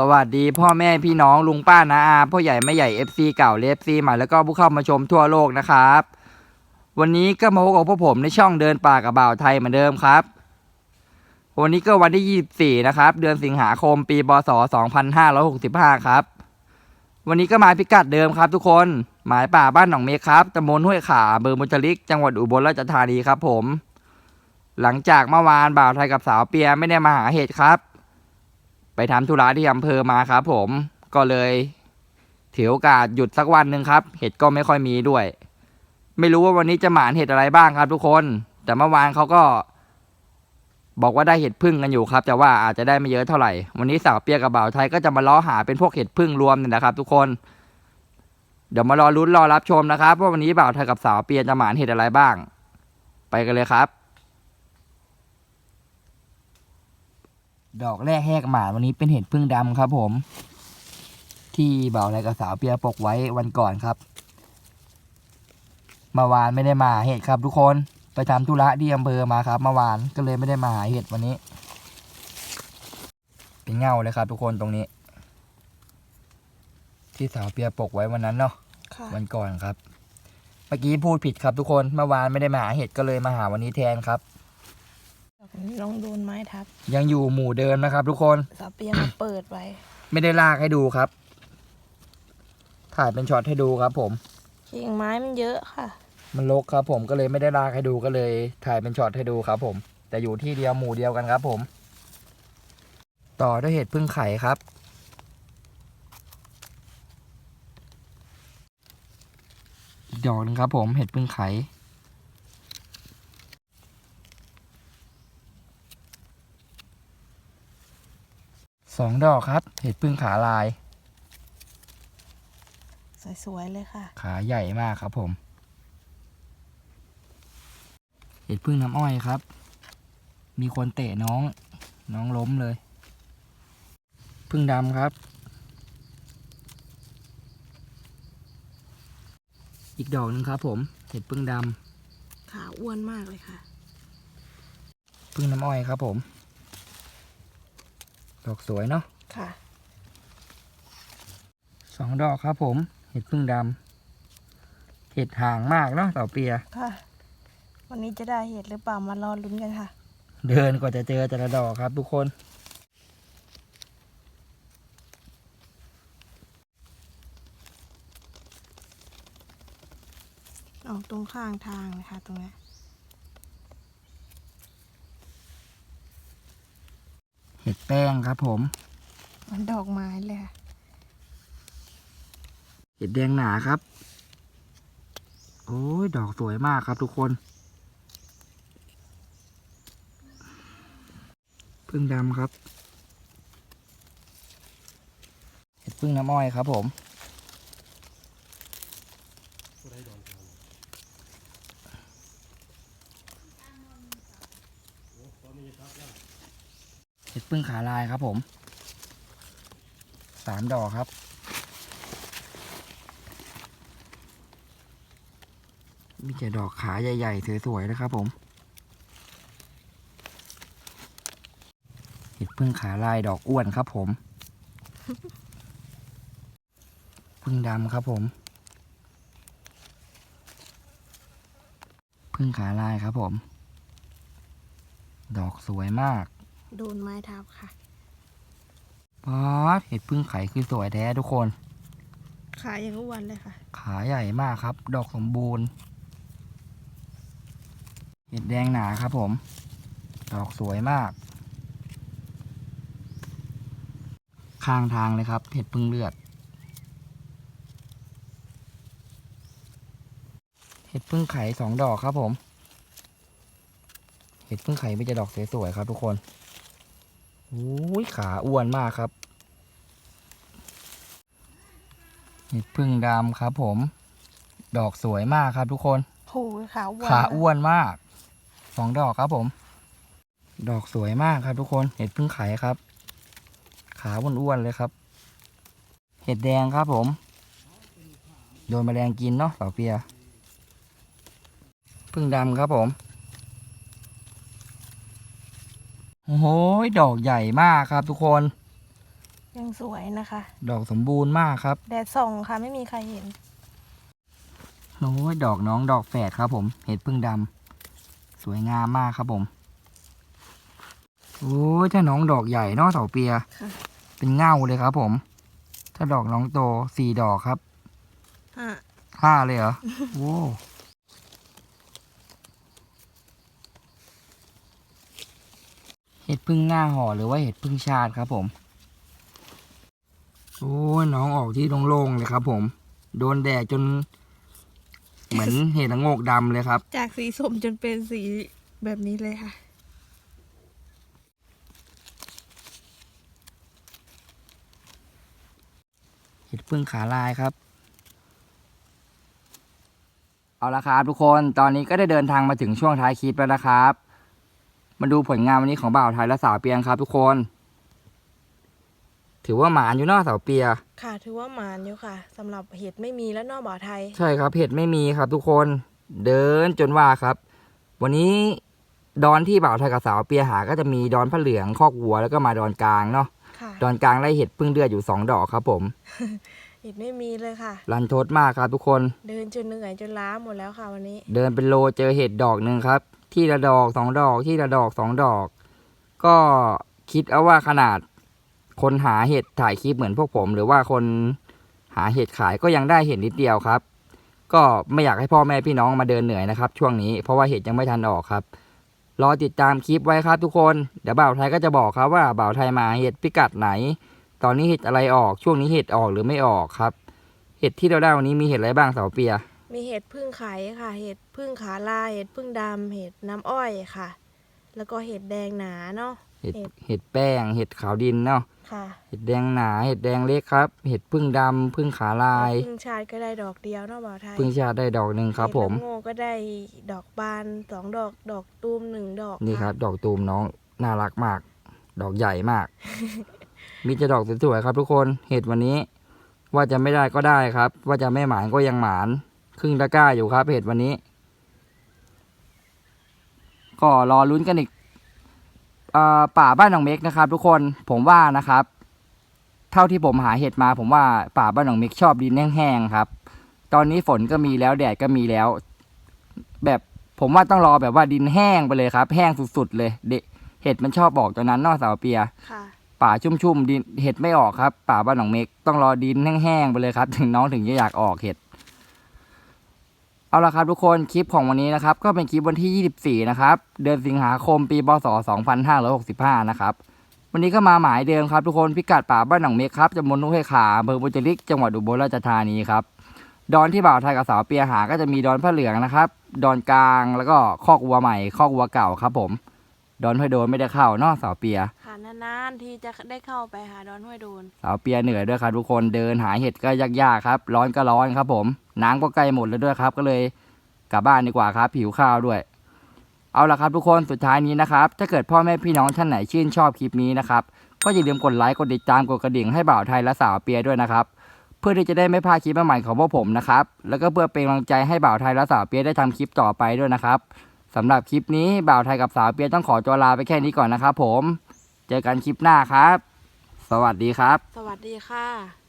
สวัสดีพ่อแม่พี่น้องลุงป้านาอาพ่อใหญ่แม่ใหญ่ FC เก่าเลฟซีใหม่แล้วก็ผู้เข้ามาชมทั่วโลกนะครับ วันนี้ก็มาพบกับพวกผมในช่องเดินป่ากับบ่าวไทยเหมือนเดิมครับ วันนี้ก็วันที่ 24 นะครับ เดือนสิงหาคมปีบศ2565 ครับ วันนี้ก็มาพิกัดเดิมครับ ทุกคนหมายป่าบ้านหนองเมฆครับตำบลห้วยขาเบอร์มุจลิก จังหวัดอุบลราชธานีครับผม หลังจากเมื่อวานบ่าวไทยกับสาวเปียไม่ได้มาหาเห็ดครับ ไปทำธุระที่อำเภอมาครับผมก็เลยถือโอกาสหยุดสักวันหนึ่งครับ เห็ดก็ไม่ค่อยมีด้วย ไม่รู้ว่าวันนี้จะหมานเห็ดอะไรบ้างครับ ทุกคน แต่เมื่อวานเขาก็ บอกว่าได้เห็ดพึ่งกันอยู่ครับ แต่ว่าอาจจะได้ไม่เยอะเท่าไหร่ วันนี้สาวเปียกกับบ่าวไทยก็จะมาล้อหาเป็นพวกเห็ดพึ่งรวมเนี่ยนะครับ ทุกคน เดี๋ยวมารอลุ้นรอรับชมนะครับว่าวันนี้บ่าวไทยกับสาวเปียจะหมานเห็ดอะไรบ้าง ไปกันเลยครับ ดอกแรกแหกหมานวันนี้เป็นเห็ดพึ่งดำครับผม ที่บ่าวไทยกับสาวเปียปกไว้วันก่อนครับเมื่อวานไม่ได้มาหาเห็ดครับ ทุกคนไปทำธุระที่อำเภอมาครับเมื่อวานก็เลยไม่ได้มาหาเห็ดวันนี้ เป็นเงาเลยครับ ทุกคนตรงนี้ ที่สาวเปียปกไว้วันนั้นเนาะค่ะวันก่อนครับ เมื่อกี้พูดผิดครับทุกคนเมื่อวานไม่ได้มาหาเห็ดก็เลยมาหาวันนี้แทนครับดอกนี้ ลองโดนไม้ทับยังอยู่หมู่เดิมนะครับ ทุกคน สาเปียมาเปิดไว้ ไม่ได้ลากให้ดูครับ ถ่ายเป็นช็อตให้ดูครับ ผม กิ่งไม้มันเยอะค่ะ มันลกครับ ผมก็เลยไม่ได้ลากให้ดูก็เลย ถ่ายเป็นช็อตให้ดูครับ ผม แต่อยู่ที่เดียวหมู่เดียวกันครับ ผม ต่อด้วยเห็ดพึ่งไข่ครับ อีกดอกหนึงครับ ผมเห็ดพึ่งไข่ สองดอกครับ เห็ดพึ่งขาลาย สวยๆเลยค่ะ ขาใหญ่มากครับผม เห็ดพึ่งน้ำอ้อยครับ มีคนเตะน้อง น้องล้มเลย พึ่งดำครับ อีกดอกหนึงครับผม เห็ดพึ่งดขาอ้วนมากเลยค่ะำพึ่งน้ำอ้อยครับผม ดอกสวยเนาะค่ะสองดอกครับ ผม เห็ดพึ่งดำเห็ดห่างมากเนาะเต่าเปียค่ะ วันนี้จะได้เห็ดหรือเปล่ามารอลุ้นกันค่ะ เดินกว่าจะเจอแต่ละดอกครับ ทุกคนออกตรงข้างทางเลยค่ะตรงเนี้ เห็ดแป้งครับผมเหมันดอกไม้เลยค่ะเห็ดแดงหนาครับ โอ้ย ดอกสวยมากครับทุกคน พึ่งดำครับ เห็ดพึ่งน้ำอ้อยครับผม เห็ด พึ่งขาลายครับผมสามดอกครับ มีแต่ดอกขาใหญ่ๆสวยๆนะครับผมเห็ดพึ่งขาลายดอกอ้วนครับผมพึ่งดำครับผมพึ่งขาลายครับผม ดอกสวยมาก โดนไม้ทับค่ะป๊าดเห็ดพึ่งไข่คือสวยแท้ทุกคน ขายังอ้วนเลยค่ะ ขาใหญ่มากครับ ดอกสมบูรณ์ เห็ดแดงหนาครับผม ดอกสวยมาก ข้างทางเลยครับ เห็ดพึ่งเลือด เห็ดพึ่งไข่สองดอกครับผม เห็ดพึ่งไข่ไม่จะดอกสวยๆครับทุกคน โอ้ยขาอ้วนมากครับเห็ดพึ่งดำครับ ผม ดอกสวยมากครับ ทุกคนโหขาอ้วนขาอ้วนมากสองดอกครับผม ดอกสวยมากครับ ทุกคนเห็ดพึ่งไข่ครับ ขาอ้วนๆเลยครับ เห็ดแดงครับผม โดนแมลงกินเนาะเสาเปียพึ่งดำครับผม โอ้โหดอกใหญ่มากครับ ทุกคน ยังสวยนะคะ ดอกสมบูรณ์มากครับ แดดส่องค่ะไม่มีใครเห็นโอ้ยดอกน้องดอกแฝดครับผม เห็ดพึ่งดำสวยงามมากครับผม โอ้ยถ้าน้องดอกใหญ่เนอกเสาเปียค่ะเป็นเง่าเลยครับผม ถ้าดอกน้องโตสี่ดอกครับอะห้าเลยเหรอ โอ้ เห็ดพึ่งหน้าห่อหรือว่าเห็ดพึ่งชาติครับผม โอ้ยน้องออกที่โล่งๆเลยครับ ผม โดนแดดจน เหมือนเห็ดละโงกดำเลยครับ จากสีส้มจนเป็นสีแบบนี้เลยค่ะเห็ดพึ่งขาลายครับ เอาละครับทุกคน ตอนนี้ก็ได้เดินทางมาถึงช่วงท้ายคลิปแล้วนะครับ มาดูผลงานวันนี้ของบ่าวไทยและสาวเปียงครับทุกคน ถือว่าหมานอยู่เนอกสาวเปีย ค่ะ ถือว่าหมานอยู่ค่ะสำหรับเห็ดไม่มีแล้วนอกบ่อไทย ใช่ครับเห็ดไม่มีครับทุกคน เดินจนว่าครับ วันนี้ดอนที่บ่าวไทยกับสาวเปียหาก็จะมีดอนผ้าเหลืองคอกวัวแล้วก็มาดอนกลางเนาะค่ะ ดอนกลางไล่เห็ดพึ่งเดือดอยู่สองดอกครับผม เห็ดไม่มีเลยค่ะ รันทดมากครับทุกคน เดินจนเหนื่อยจนล้าหมดแล้วค่ะวันนี้ เดินเป็นโลเจอเห็ดดอกหนึ่งครับ ที่ละดอกสองดอกที่ละดอกสองดอก ก็คิดเอาว่าขนาด คนหาเห็ดถ่ายคลิปเหมือนพวกผม หรือว่าคนหาเห็ดขายก็ยังได้เห็ดนิดเดียวครับ ก็ไม่อยากให้พ่อแม่พี่น้องมาเดินเหนื่อยนะครับช่วงนี้เพราะว่าเห็ดยังไม่ทันออกครับรอติดตามคลิปไว้ครับทุกคน เดี๋ยวบ่าวไทยก็จะบอกครับว่าบ่าวไทยมาเห็ดพิกัดไหน ตอนนี้เห็ดอะไรออกช่วงนี้เห็ดออกหรือไม่ออกครับ เห็ดที่เราได้วันนี้มีเห็ดอะไรบ้างเสาเปีย มีเห็ดพึ่งไข่ค่ะ เห็ดพึ่งขาลาย เห็ดพึ่งดำเห็ดน้ำอ้อยค่ะ แล้วก็เห็ดแดงหนาเนาะ เห็ดเห็ด เห็ดแป้ง เห็ดขาวดินเนาะ ค่ะเห็ดแดงหนา เห็ดแดงเล็กครับ เห็ดพึ่งดำพึ่งขาลาย พึ่งชาติก็ได้ดอกเดียวเนาะบ่าวไทยพึ่งชาติได้ดอกหนึ่งครับผม เห็ดละโง่ก็ได้ดอกบานสองดอกดอกตูมหนึ่งดอกนี่คะรับ ดอกตูมน้องน่ารักมาก ดอกใหญ่มาก มีจะดอกสวยๆครับ ทุกคนเห็ดวันนี้ ว่าจะไม่ได้ก็ได้ครับ ว่าจะไม่หมานก็ยังหมาน ครึ่งตะกร้าอยู่ครับเห็ดวันนี้ ก็รอลุ้นกันอีกอป่าบ้านหนองเม็กนะครับ ทุกคนผมว่านะครับ เท่าที่ผมหาเห็ดมา ผมว่าป่าบ้านหนองเม็กชอบดินแห้งๆครับ ตอนนี้ฝนก็มีแล้วแดดก็มีแล้ว แบบผมว่าต้องรอแบบว่าดินแห้งไปเลยครับ แห้งสุดๆเลยเดะเห็ดมันชอบบอกตอนนั้นนอกสาเปียค่ะ ป่าชุ่มๆดินเห็ดไม่ออกครับ ป่าบ้านหนองเม็กต้องรอดินแห้งๆไปเลยครับ ถึงน้องถึงจะอยากออกเห็ดเอาละครับทุกคนคลิปของวันนี้นะครับ ก็เป็นคลิปวันที่ 24 นะครับ เดือนสิงหาคมปีพศ2565 นะครับ วันนี้ก็มาหมายเดิมครับทุกคนพิกัดป่าบ้านหนองเม็กครับจำนวนนุ้ยขาอำเภอบุญจริกจังหวัดอุบลราชธานีครับดอนที่บ่าวไทยกับสาวเปียหาก็จะมีดอนผ้าเหลืองนะครับ ดอนกลางแล้วก็คอกวัวใหม่คอกวัวเก่าครับผม ดอนห้วยโดนไม่ได้เข้าเนอกสาวเปีย ค่ะนานๆที่จะได้เข้าไปหาดอนห้วยโดน สาวเปียเหนื่อยด้วยครับทุกคนเดินหาเห็ดก็ยากๆครับ ร้อนก็ร้อนครับ ผมน้ำก็ใกล้หมดแล้วด้วยครับ ก็เลยกลับบ้านดีกว่าครับผิวข้าวด้วย เอาละครับทุกคนสุดท้ายนี้นะครับ ถ้าเกิดพ่อแม่พี่น้องท่านไหนชื่นชอบคลิปนี้นะครับก็อย่าลืมกดไลค์กดติดตามกดกระดิ่งให้บ่าวไทยและสาวเปียด้วยนะครับ เพื่อที่จะได้ไม่พลาดคลิปใหม่ๆของพวกผมนะครับแล้วก็เพื่อเป็นกำลังใจให้บ่าวไทยและสาวเปียได้ทำคลิปต่อไปด้วยนะครับ สำหรับคลิปนี้บ่าวไทยกับสาวเปียต้องขอตัวลาไปแค่นี้ก่อนนะครับผม เจอกันคลิปหน้าครับ สวัสดีครับ สวัสดีค่ะ